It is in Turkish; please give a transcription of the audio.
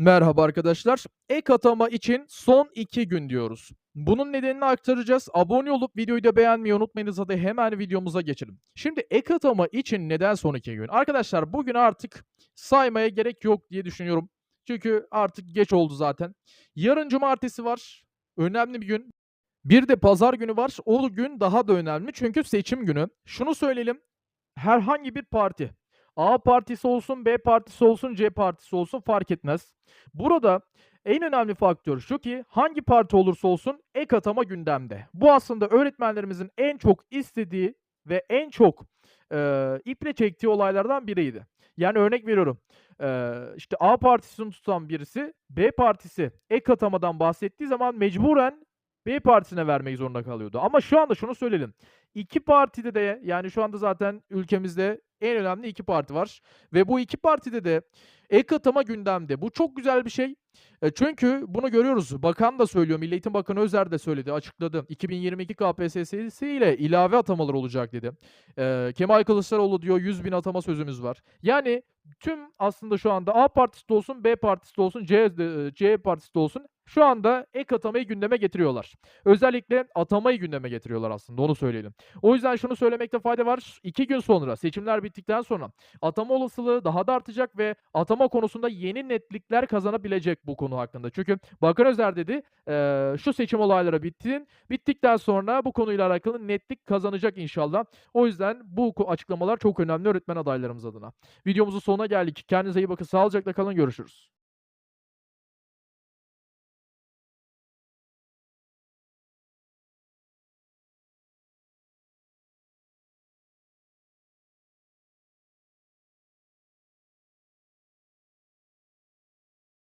Merhaba arkadaşlar. Ek atama için son 2 gün diyoruz. Bunun nedenini aktaracağız. Abone olup videoyu da beğenmeyi unutmayınız. Hadi hemen videomuza geçelim. Şimdi ek atama için neden son 2 gün? Arkadaşlar bugün artık saymaya gerek yok diye düşünüyorum. Çünkü artık geç oldu zaten. Yarın cumartesi var. Önemli bir gün. Bir de pazar günü var. O gün daha da önemli çünkü seçim günü. Şunu söyleyelim. Herhangi bir parti, A partisi olsun, B partisi olsun, C partisi olsun fark etmez. Burada en önemli faktör şu ki hangi parti olursa olsun ek atama gündemde. Bu aslında öğretmenlerimizin en çok istediği ve en çok eee, iple çektiği olaylardan biriydi. Yani örnek veriyorum. Eee, işte A partisini tutan birisi B partisi ek atamadan bahsettiği zaman mecburen B partisine vermek zorunda kalıyordu. Ama şu anda şunu söyleyelim. İki partide de yani şu anda zaten ülkemizde en önemli iki parti var. Ve bu iki partide de ek atama gündemde. Bu çok güzel bir şey. E, çünkü bunu görüyoruz. Bakan da söylüyor. Milli Eğitim Bakanı Özer de söyledi, açıkladı. 2022 KPSS'si ile ilave atamalar olacak dedi. Eee, Kemal Kılıçdaroğlu diyor 100 bin atama sözümüz var. Yani tüm aslında şu anda A partisi de olsun, B partisi de olsun, C, de- C partisi de olsun şu anda ek atamayı gündeme getiriyorlar. Özellikle atamayı gündeme getiriyorlar aslında onu söyleyelim. O yüzden şunu söylemekte fayda var. 2 gün sonra seçimler bittikten sonra atama olasılığı daha da artacak ve atama konusunda yeni netlikler kazanabilecek bu konu hakkında. Çünkü Bakan Özer dedi eee, şu seçim olayları bittin. Bittikten sonra bu konuyla alakalı netlik kazanacak inşallah. O yüzden bu açıklamalar çok önemli öğretmen adaylarımız adına. Videomuzun sonuna geldik. Kendinize iyi bakın. Sağlıcakla kalın. Görüşürüz.